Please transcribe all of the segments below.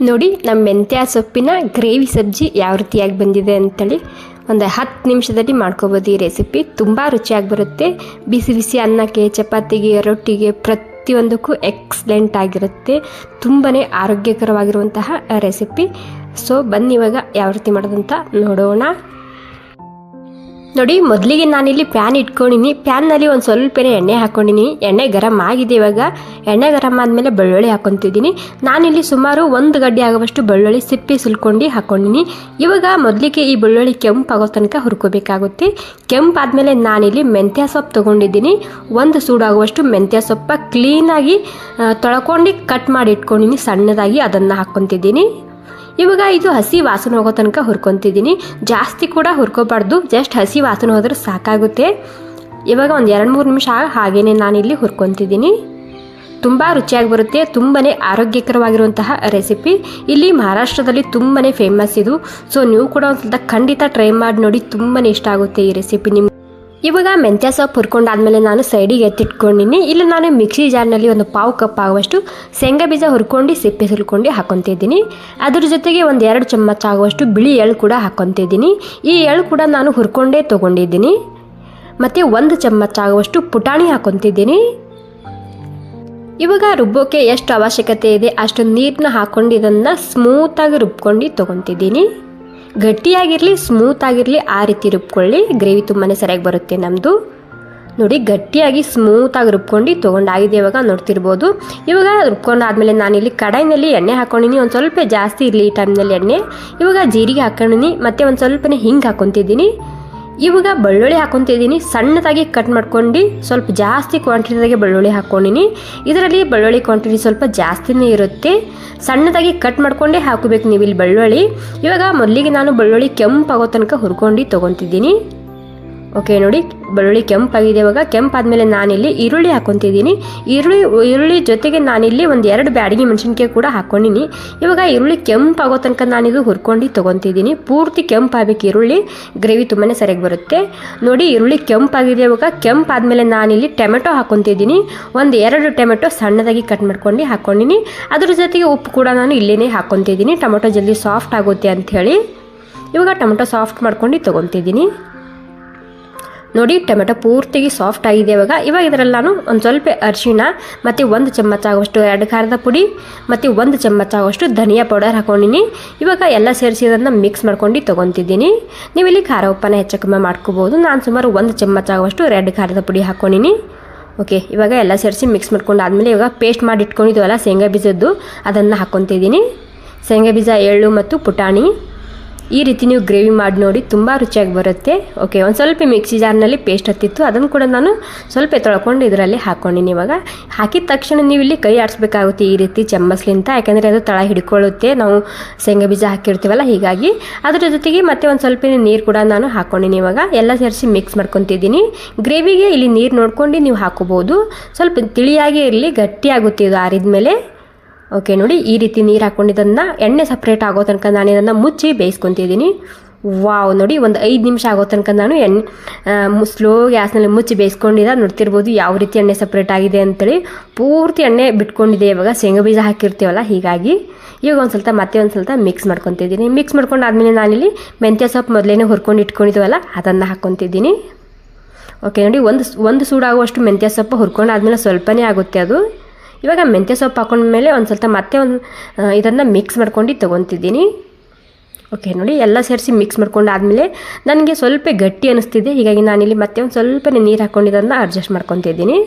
ನೋಡಿ ನಮ್ಮ ಮೆಂತ್ಯ ಸೊಪ್ಪಿನ ಗ್ರೇವಿ ಸಬ್ಜಿ ಯಾವ ರೀತಿಯಾಗಿ ಬಂದಿದೆ ಅಂತೇಳಿ ಒಂದು ಹತ್ತು ನಿಮಿಷದಲ್ಲಿ ಮಾಡ್ಕೋಬೋದು ಈ ರೆಸಿಪಿ ತುಂಬ ರುಚಿಯಾಗಿ ಬರುತ್ತೆ. ಬಿಸಿ ಬಿಸಿ ಅನ್ನಕ್ಕೆ, ಚಪಾತಿಗೆ, ರೊಟ್ಟಿಗೆ ಪ್ರತಿಯೊಂದಕ್ಕೂ ಎಕ್ಸಲೆಂಟ್ ಆಗಿರುತ್ತೆ. ತುಂಬಾ ಆರೋಗ್ಯಕರವಾಗಿರುವಂತಹ ರೆಸಿಪಿ ಸೊ ಬನ್ನಿ ಇವಾಗ ಯಾವ ರೀತಿ ಮಾಡೋದಂತ ನೋಡೋಣ. ನೋಡಿ, ಮೊದಲಿಗೆ ನಾನಿಲ್ಲಿ ಪ್ಯಾನ್ ಇಟ್ಕೊಂಡಿನಿ. ಪ್ಯಾನ್ನಲ್ಲಿ ಒಂದು ಸ್ವಲ್ಪನೇ ಎಣ್ಣೆ ಹಾಕ್ಕೊಂಡಿನಿ ಎಣ್ಣೆ ಗರಮ್ ಆಗಿದೆ ಇವಾಗ. ಎಣ್ಣೆ ಗರಮ್ ಆದಮೇಲೆ ಬೆಳ್ಳುಳ್ಳಿ ಹಾಕ್ಕೊತಿದ್ದೀನಿ ನಾನಿಲ್ಲಿ ಸುಮಾರು ಒಂದು ಗಡ್ಡೆ ಆಗುವಷ್ಟು ಬೆಳ್ಳುಳ್ಳಿ ಸಿಪ್ಪೆ ಸುಲ್ಕೊಂಡು ಹಾಕ್ಕೊಂಡಿನಿ ಇವಾಗ ಮೊದಲಿಗೆ ಈ ಬೆಳ್ಳುಳ್ಳಿ ಕೆಂಪಾಗೋ ತನಕ ಹುರ್ಕೋಬೇಕಾಗುತ್ತೆ. ಕೆಂಪಾದಮೇಲೆ ನಾನಿಲ್ಲಿ ಮೆಂತ್ಯ ಸೊಪ್ಪು ತೊಗೊಂಡಿದ್ದೀನಿ. ಒಂದು ಸೂಡಾಗುವಷ್ಟು ಮೆಂತ್ಯ ಸೊಪ್ಪ ಕ್ಲೀನಾಗಿ ತೊಳ್ಕೊಂಡು ಕಟ್ ಮಾಡಿ ಇಟ್ಕೊಂಡಿನಿ. ಸಣ್ಣದಾಗಿ ಅದನ್ನು ಹಾಕ್ಕೊತಿದ್ದೀನಿ ಇವಾಗ ಇದು ಹಸಿ ವಾಸನೆ ಹೋಗೋ ತನಕ ಹುರ್ಕೊತಿದ್ದೀನಿ. ಜಾಸ್ತಿ ಕೂಡ ಹುರ್ಕೋಬಾರ್ದು. ಜಸ್ಟ್ ಹಸಿ ವಾಸನೆ ಹೋದ್ರೆ ಸಾಕಾಗುತ್ತೆ. ಇವಾಗ ಒಂದು ಎರಡು ಮೂರು ನಿಮಿಷ ಹಾಗೇನೆ ನಾನಿಲ್ಲಿ ಹುರ್ಕೊತಿದ್ದೀನಿ. ತುಂಬ ರುಚಿಯಾಗಿ ಬರುತ್ತೆ. ತುಂಬಾ ಆರೋಗ್ಯಕರವಾಗಿರುವಂತಹ ರೆಸಿಪಿ. ಇಲ್ಲಿ ಮಹಾರಾಷ್ಟ್ರದಲ್ಲಿ ತುಂಬಾ ಫೇಮಸ್ ಇದು. ಸೊ ನೀವು ಕೂಡ ಒಂದು ಖಂಡಿತ ಟ್ರೈ ಮಾಡಿ ನೋಡಿ. ತುಂಬಾ ಇಷ್ಟ ಆಗುತ್ತೆ ಈ ರೆಸಿಪಿ ನಿಮ್ಗೆ. ಇವಾಗ ಮೆಂತ್ಯ ಸೊಪ್ಪು ಹುರ್ಕೊಂಡಾದ್ಮೇಲೆ ನಾನು ಸೈಡಿಗೆ ಎತ್ತಿಟ್ಕೊಂಡಿನಿ. ಇಲ್ಲಿ ನಾನು ಮಿಕ್ಸಿ ಜಾರ್ನಲ್ಲಿ ಒಂದು ಪಾವು ಕಪ್ ಆಗುವಷ್ಟು ಶೇಂಗಾ ಬೀಜ ಹುರ್ಕೊಂಡು ಸಿಪ್ಪೆ ಸುಲ್ಕೊಂಡು ಹಾಕೊತಿದ್ದೀನಿ. ಅದ್ರ ಜೊತೆಗೆ ಒಂದು ಎರಡು ಚಮಚ ಆಗುವಷ್ಟು ಬಿಳಿ ಎಳ್ಳು ಕೂಡ ಹಾಕೊತಿದ್ದೀನಿ. ಈ ಎಳ್ಳು ಕೂಡ ನಾನು ಹುರ್ಕೊಂಡೇ ತೊಗೊಂಡಿದ್ದೀನಿ. ಮತ್ತು ಒಂದು ಚಮಚ ಆಗುವಷ್ಟು ಪುಟಾಣಿ ಹಾಕೊತಿದ್ದೀನಿ. ಇವಾಗ ರುಬ್ಬೋಕೆ ಎಷ್ಟು ಅವಶ್ಯಕತೆ ಇದೆ ಅಷ್ಟು ನೀರನ್ನ ಹಾಕೊಂಡು ಇದನ್ನು ಸ್ಮೂತಾಗಿ ರುಬ್ಕೊಂಡು ತೊಗೊತಿದ್ದೀನಿ. ಗಟ್ಟಿಯಾಗಿರಲಿ ಸ್ಮೂತ್ ಆಗಿರಲಿ, ಆ ರೀತಿ ರುಬ್ಕೊಳ್ಳಿ. ಗ್ರೇವಿ ತುಂಬಾ ಸರಿಯಾಗಿ ಬರುತ್ತೆ ನಮ್ಮದು ನೋಡಿ, ಗಟ್ಟಿಯಾಗಿ ಸ್ಮೂತಾಗಿ ರುಬ್ಕೊಂಡು ತೊಗೊಂಡಾಗಿದೆ ಇವಾಗ ನೋಡ್ತಿರ್ಬೋದು. ಇವಾಗ ರುಬ್ಕೊಂಡಾದ್ಮೇಲೆ ನಾನಿಲ್ಲಿ ಕಡಾಯಿನಲ್ಲಿ ಎಣ್ಣೆ ಹಾಕೊಂಡಿನಿ. ಒಂದು ಸ್ವಲ್ಪ ಜಾಸ್ತಿ ಇರಲಿ ಈ ಟೈಮ್ನಲ್ಲಿ ಎಣ್ಣೆ. ಇವಾಗ ಜೀರಿಗೆ ಹಾಕೊಂಡಿನಿ. ಮತ್ತು ಒಂದು ಸ್ವಲ್ಪನೇ ಹಿಂಗೆ ಹಾಕೊತಿದ್ದೀನಿ. ಇವಾಗ ಬೆಳ್ಳುಳ್ಳಿ ಹಾಕೊತಿದ್ದೀನಿ. ಸಣ್ಣದಾಗಿ ಕಟ್ ಮಾಡ್ಕೊಂಡು ಸ್ವಲ್ಪ ಜಾಸ್ತಿ ಕ್ವಾಂಟಿಟಿದಾಗೆ ಬೆಳ್ಳುಳ್ಳಿ ಹಾಕ್ಕೊಂಡಿನಿ ಇದರಲ್ಲಿ ಬೆಳ್ಳುಳ್ಳಿ ಕ್ವಾಂಟಿಟಿ ಸ್ವಲ್ಪ ಜಾಸ್ತಿನೇ ಇರುತ್ತೆ. ಸಣ್ಣದಾಗಿ ಕಟ್ ಮಾಡ್ಕೊಂಡೇ ಹಾಕಬೇಕು ನೀವು ಇಲ್ಲಿ ಬೆಳ್ಳುಳ್ಳಿ. ಇವಾಗ ಮೊದಲಿಗೆ ನಾನು ಬೆಳ್ಳುಳ್ಳಿ ಕೆಂಪಾಗೋ ತನಕ ಹುರ್ಕೊಂಡು ತೊಗೊತಿದ್ದೀನಿ. ಓಕೆ ನೋಡಿ, ಬೆಳ್ಳುಳ್ಳಿ ಕೆಂಪಾಗಿದೆ ಇವಾಗ. ಕೆಂಪಾದ್ಮೇಲೆ ನಾನಿಲ್ಲಿ ಈರುಳ್ಳಿ ಹಾಕೊತಿದ್ದೀನಿ. ಈರುಳ್ಳಿ ಈರುಳ್ಳಿ ಜೊತೆಗೆ ನಾನಿಲ್ಲಿ ಒಂದು ಎರಡು ಬ್ಯಾಡಗಿ ಮೆಣಸಿನ್ಕಾಯಿ ಕೂಡ ಹಾಕ್ಕೊಂಡಿನಿ ಇವಾಗ ಈರುಳ್ಳಿ ಕೆಂಪಾಗೋ ತನಕ ನಾನಿದು ಹುರ್ಕೊಂಡು ತೊಗೊತಿದ್ದೀನಿ. ಪೂರ್ತಿ ಕೆಂಪಾಗಬೇಕು ಈರುಳ್ಳಿ. ಗ್ರೇವಿ ತುಂಬಾ ಸರಿಯಾಗಿ ಬರುತ್ತೆ. ನೋಡಿ, ಈರುಳ್ಳಿ ಕೆಂಪಾಗಿದೆ ಇವಾಗ. ಕೆಂಪಾದ್ಮೇಲೆ ನಾನಿಲ್ಲಿ ಟೊಮೆಟೊ ಹಾಕೊತಿದ್ದೀನಿ. ಒಂದು ಎರಡು ಟೊಮೆಟೊ ಸಣ್ಣದಾಗಿ ಕಟ್ ಮಾಡ್ಕೊಂಡು ಹಾಕ್ಕೊಂಡಿನಿ ಅದ್ರ ಜೊತೆಗೆ ಉಪ್ಪು ಕೂಡ ನಾನು ಇಲ್ಲೇ ಹಾಕ್ಕೊತಿದ್ದೀನಿ ಟೊಮೆಟೊ ಜಲ್ದಿ ಸಾಫ್ಟ್ ಆಗುತ್ತೆ ಅಂಥೇಳಿ. ಇವಾಗ ಟೊಮೆಟೊ ಸಾಫ್ಟ್ ಮಾಡ್ಕೊಂಡು ತೊಗೊತಿದ್ದೀನಿ. ನೋಡಿ, ಟೊಮೆಟೊ ಪೂರ್ತಿಗೆ ಸಾಫ್ಟ್ ಆಗಿದೆ ಇವಾಗ. ಇವಾಗ ಇದರಲ್ಲಿ ಒಂದು ಸ್ವಲ್ಪ ಅರಿಶಿನ ಮತ್ತು ಒಂದು ಚಮಚ ಆಗುವಷ್ಟು ಎರಡು ಖಾರದ ಪುಡಿ, ಮತ್ತು ಒಂದು ಚಮಚ ಆಗುವಷ್ಟು ಧನಿಯಾ ಪೌಡರ್ ಹಾಕೊಂಡಿನಿ. ಇವಾಗ ಎಲ್ಲ ಸೇರಿಸಿ ಅದನ್ನು ಮಿಕ್ಸ್ ಮಾಡ್ಕೊಂಡು ತೊಗೊತಿದ್ದೀನಿ. ನೀವು ಇಲ್ಲಿ ಖಾರ ಉಪ್ಪನ್ನ ಹೆಚ್ಚು ಕಮ್ಮಿ ಮಾಡ್ಕೋಬೋದು. ನಾನು ಸುಮಾರು ಒಂದು ಚಮಚ ಆಗುವಷ್ಟು ರೆಡ್ ಖಾರದ ಪುಡಿ ಹಾಕೊಂಡಿನಿ. ಓಕೆ, ಇವಾಗ ಎಲ್ಲ ಸೇರಿಸಿ ಮಿಕ್ಸ್ ಮಾಡ್ಕೊಂಡು ಆದಮೇಲೆ ಇವಾಗ ಪೇಸ್ಟ್ ಮಾಡಿ ಇಟ್ಕೊಂಡಿದ್ದೀವಲ್ಲ ಶೇಂಗಾ ಬೀಜದ್ದು, ಅದನ್ನು ಹಾಕ್ಕೊತಿದ್ದೀನಿ ಶೇಂಗಾ ಬೀಜ, ಎಳ್ಳು ಮತ್ತು ಪುಟಾಣಿ. ಈ ರೀತಿ ನೀವು ಗ್ರೇವಿ ಮಾಡಿ ನೋಡಿ, ತುಂಬ ರುಚಿಯಾಗಿ ಬರುತ್ತೆ. ಓಕೆ ಒಂದು ಸ್ವಲ್ಪ ಮಿಕ್ಸಿ ಜಾರ್ನಲ್ಲಿ ಪೇಸ್ಟ್ ಹತ್ತಿತ್ತು. ಅದನ್ನು ಕೂಡ ನಾನು ಸ್ವಲ್ಪ ತೊಳ್ಕೊಂಡು ಇದರಲ್ಲಿ ಹಾಕ್ಕೊಂಡಿನಿ ಇವಾಗ. ಹಾಕಿದ ತಕ್ಷಣ ನೀವು ಇಲ್ಲಿ ಕೈ ಆಡಿಸ್ಬೇಕಾಗುತ್ತೆ ಈ ರೀತಿ ಚಮ್ಮಸ್ಲಿಂತ ಯಾಕೆಂದರೆ ಅದು ತಳ ಹಿಡ್ಕೊಳ್ಳುತ್ತೆ. ನಾವು ಶೇಂಗಾ ಬೀಜ ಹಾಕಿರ್ತೀವಲ್ಲ, ಹೀಗಾಗಿ ಅದರ ಜೊತೆಗೆ ಮತ್ತೆ ಒಂದು ಸ್ವಲ್ಪ ನೀರು ಕೂಡ ನಾನು ಹಾಕ್ಕೊಂಡಿನಿ ಇವಾಗ. ಎಲ್ಲ ಸೇರಿಸಿ ಮಿಕ್ಸ್ ಮಾಡ್ಕೊತಿದ್ದೀನಿ. ಗ್ರೇವಿಗೆ ಇಲ್ಲಿ ನೀರು ನೋಡ್ಕೊಂಡು ನೀವು ಹಾಕೋಬೋದು ಸ್ವಲ್ಪ ತಿಳಿಯಾಗೇ ಇರಲಿ, ಗಟ್ಟಿಯಾಗುತ್ತೆ ಇದು ಆರಿದ ಮೇಲೆ ಓಕೆ ನೋಡಿ, ಈ ರೀತಿ ನೀರು ಹಾಕ್ಕೊಂಡಿದ್ದನ್ನು ಎಣ್ಣೆ ಸಪ್ರೇಟ್ ಆಗೋ ತನಕ ನಾನು ಇದನ್ನು ಮುಚ್ಚಿ ಬೇಯಿಸ್ಕೊತಿದ್ದೀನಿ. ವಾವ್ ನೋಡಿ, ಒಂದು ಐದು ನಿಮಿಷ ಆಗೋ ತನಕ ನಾನು ಎಣ್ಣೆ ಸ್ಲೋ ಗ್ಯಾಸ್ನಲ್ಲಿ ಮುಚ್ಚಿ ಬೇಯಿಸ್ಕೊಂಡಿದ್ದ ನೋಡ್ತಿರ್ಬೋದು ಯಾವ ರೀತಿ ಎಣ್ಣೆ ಸಪ್ರೇಟ್ ಆಗಿದೆ ಅಂತೇಳಿ. ಪೂರ್ತಿ ಎಣ್ಣೆ ಬಿಟ್ಕೊಂಡಿದೆ ಇವಾಗ. ಶೇಂಗಾ ಬೀಜ ಹಾಕಿರ್ತೀವಲ್ಲ, ಹೀಗಾಗಿ ಇವಾಗ ಒಂದು ಸ್ವಲ್ಪ, ಮತ್ತೆ ಒಂದು ಸ್ವಲ್ಪ ಮಿಕ್ಸ್ ಮಾಡ್ಕೊತಿದ್ದೀನಿ. ಮಿಕ್ಸ್ ಮಾಡ್ಕೊಂಡು ಆದಮೇಲೆ ನಾನಿಲ್ಲಿ ಮೆಂತ್ಯ ಸೊಪ್ಪು ಮೊದಲೇ ಹುರ್ಕೊಂಡು ಇಟ್ಕೊಂಡಿದ್ದೀವಲ್ಲ ಅದನ್ನು ಹಾಕ್ಕೊತಿದ್ದೀನಿ ಓಕೆ ನೋಡಿ, ಒಂದು ಒಂದು ಸೂಡಾಗುವಷ್ಟು ಮೆಂತ್ಯ ಸೊಪ್ಪು ಹುರ್ಕೊಂಡಾದ್ಮೇಲೆ ಸ್ವಲ್ಪನೇ ಆಗುತ್ತೆ ಅದು. ಇವಾಗ ಮೆಂತ್ಯ ಸೊಪ್ಪು ಹಾಕೊಂಡ್ಮೇಲೆ ಒಂದು ಸ್ವಲ್ಪ ಮತ್ತೆ ಒಂದು ಇದನ್ನು ಮಿಕ್ಸ್ ಮಾಡ್ಕೊಂಡು ತೊಗೊತಿದ್ದೀನಿ. ಓಕೆ ನೋಡಿ ಎಲ್ಲ ಸೇರಿಸಿ ಮಿಕ್ಸ್ ಮಾಡ್ಕೊಂಡು ಆದಮೇಲೆ ನನಗೆ ಸ್ವಲ್ಪ ಗಟ್ಟಿ ಅನಿಸ್ತಿದೆ. ಹೀಗಾಗಿ ನಾನಿಲ್ಲಿ ಮತ್ತೆ ಒಂದು ಸ್ವಲ್ಪ ನೀರು ಹಾಕ್ಕೊಂಡಿದ್ದನ್ನು ಅಡ್ಜಸ್ಟ್ ಮಾಡ್ಕೊತಿದ್ದೀನಿ.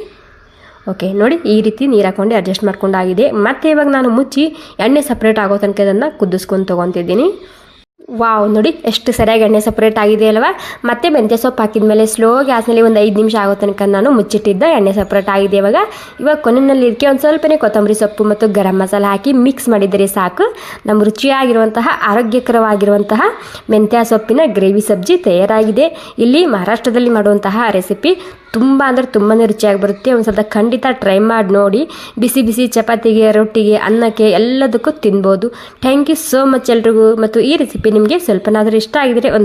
ಓಕೆ ನೋಡಿ ಈ ರೀತಿ ನೀರು ಹಾಕ್ಕೊಂಡು ಅಡ್ಜಸ್ಟ್ ಮಾಡ್ಕೊಂಡಾಗಿದೆ ಮತ್ತು ಇವಾಗ ನಾನು ಮುಚ್ಚಿ ಎಣ್ಣೆ ಸಪ್ರೇಟ್ ಆಗೋ ತನಕ ಇದನ್ನು ಕುದಿಸ್ಕೊಂಡು ತೊಗೊತಿದ್ದೀನಿ. ವಾವ್, ನೋಡಿ, ಎಷ್ಟು ಸರಿಯಾಗಿ ಎಣ್ಣೆ ಸಪ್ರೇಟ್ ಆಗಿದೆ ಅಲ್ವಾ? ಮತ್ತೆ ಮೆಂತ್ಯ ಸೊಪ್ಪು ಹಾಕಿದ ಮೇಲೆ ಸ್ಲೋ ಗ್ಯಾಸ್ನಲ್ಲಿ ಒಂದು ಐದು ನಿಮಿಷ ಆಗೋ ತನಕ ನಾನು ಮುಚ್ಚಿಟ್ಟಿದ್ದೆ ಎಣ್ಣೆ ಸಪ್ರೇಟ್ ಆಗಿದೆ ಇವಾಗ. ಇವಾಗ ಕೊನೆಯಲ್ಲಿ ಇದಕ್ಕೆ ಒಂದು ಸ್ವಲ್ಪನೇ ಕೊತ್ತಂಬರಿ ಸೊಪ್ಪು ಮತ್ತು ಗರಂ ಮಸಾಲ ಹಾಕಿ ಮಿಕ್ಸ್ ಮಾಡಿದರೆ ಸಾಕು. ನಮ್ಮ ರುಚಿಯಾಗಿರುವಂತಹ, ಆರೋಗ್ಯಕರವಾಗಿರುವಂತಹ ಮೆಂತ್ಯ ಸೊಪ್ಪಿನ ಗ್ರೇವಿ ಸಬ್ಜಿ ತಯಾರಾಗಿದೆ. ಇಲ್ಲಿ ಮಹಾರಾಷ್ಟ್ರದಲ್ಲಿ ಮಾಡುವಂತಹ ರೆಸಿಪಿ ತುಂಬ ಅಂದರೆ ತುಂಬಾ ರುಚಿಯಾಗಿ ಬರುತ್ತೆ. ಒಂದು ಸ್ವಲ್ಪ ಖಂಡಿತ ಟ್ರೈ ಮಾಡಿ ನೋಡಿ. ಬಿಸಿ ಬಿಸಿ ಚಪಾತಿಗೆ, ರೊಟ್ಟಿಗೆ, ಅನ್ನಕ್ಕೆ ಎಲ್ಲದಕ್ಕೂ ತಿನ್ಬೋದು. ಥ್ಯಾಂಕ್ ಯು ಸೋ ಮಚ್ ಎಲ್ರಿಗೂ. ಮತ್ತು ಈ ರೆಸಿಪಿ ನಿಮಗೆ ಸ್ವಲ್ಪನಾದರೂ ಇಷ್ಟ ಆಗಿದರೆ ಒಂದು